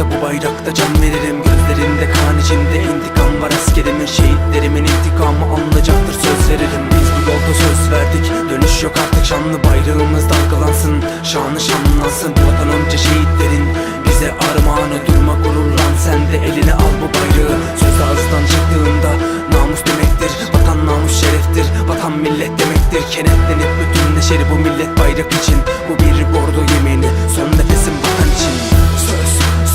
Yoksa bu bayrakta can veririm. Gözlerinde kan içimde intikam var Askerimin şehitlerimin intikamı anlayacaktır söz veririm. Biz bu yolda söz verdik. Dönüş yok artık Şanlı bayrağımız dalgalansın. Şanı şanlansın vatan önce şehitlerin. Bize armağanı durma gururlan. Sen de eline al bu bayrağı. Söz ağızdan çıktığında namus demektir. Vatan namus şereftir. Vatan millet demektir. Kenetlenip bütünleşir bu millet bayrak için. Bu bir bordo yemini Son nefesim vatan için.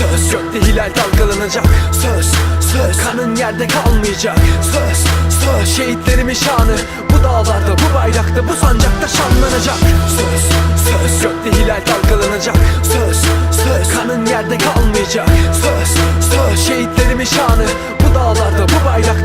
Söz, Gökte hilal dalgalanacak. Söz, söz Kanın yerde kalmayacak. Söz, söz Şehitlerimin şanı. Bu dağlarda, bu bayrakta, bu sancakta şanlanacak. Söz, söz Gökte hilal dalgalanacak. Söz, söz Kanın yerde kalmayacak. Söz, söz Şehitlerimin şanı. Bu dağlarda, bu bayrakta,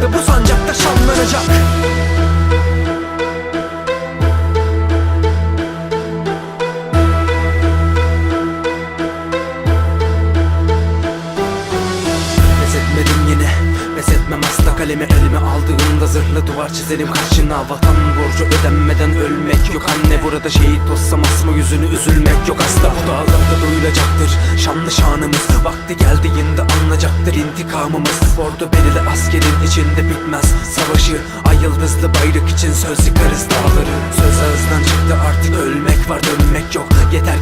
Pes etmem asla kalemi elime aldığımda Zırhlı duvar çizerim karşına Vatan borcu ödenmeden ölmek yok Anne. Burada şehit olsam asma yüzünü üzülmek yok Asla. Bu dağlarda duyulacaktır Şanlı şanımız. Vakti geldiğinde anlayacaktır intikamımız. Bordo belirli askerin içinde bitmez Savaşı. Ay yıldızlı bayrak için söz yıkarız dağları. Söz ağızdan çıktı artık ölmek var dönmek yok. Yeter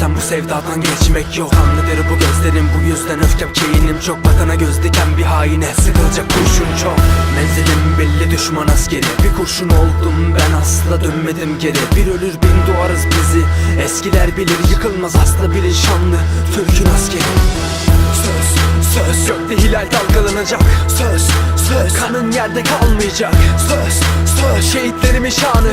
sen bu sevdadan geçmek yok. Kanlıdır bu gözlerim bu yüzden öfkem keyinim çok. Vatana göz diken bir haine sıkılacak kurşun çok. Menzilim belli düşman askeri. Bir kurşun oldum ben asla dönmedim geri. Bir ölür bin doğarız bizi. Eskiler bilir yıkılmaz asla bilin şanlı. Türk'ün askeri. Söz, söz. Gökte hilal dalgalanacak. Söz, söz. Kanın yerde kalmayacak. Söz, söz. Şehitlerimin şanı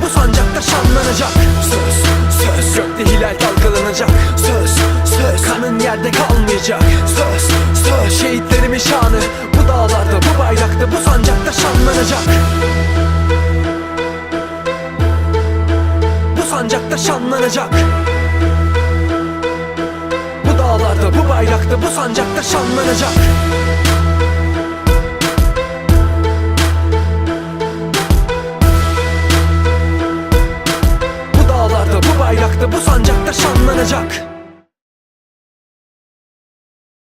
Kalmayacak. Söz, söz Şehitlerimin şanı. Bu dağlarda, bu bayrakta, bu sancakta şanlanacak. Bu sancakta şanlanacak. Bu dağlarda, bu bayrakta, bu sancakta şanlanacak. Bu dağlarda, bu bayrakta, bu sancakta şanlanacak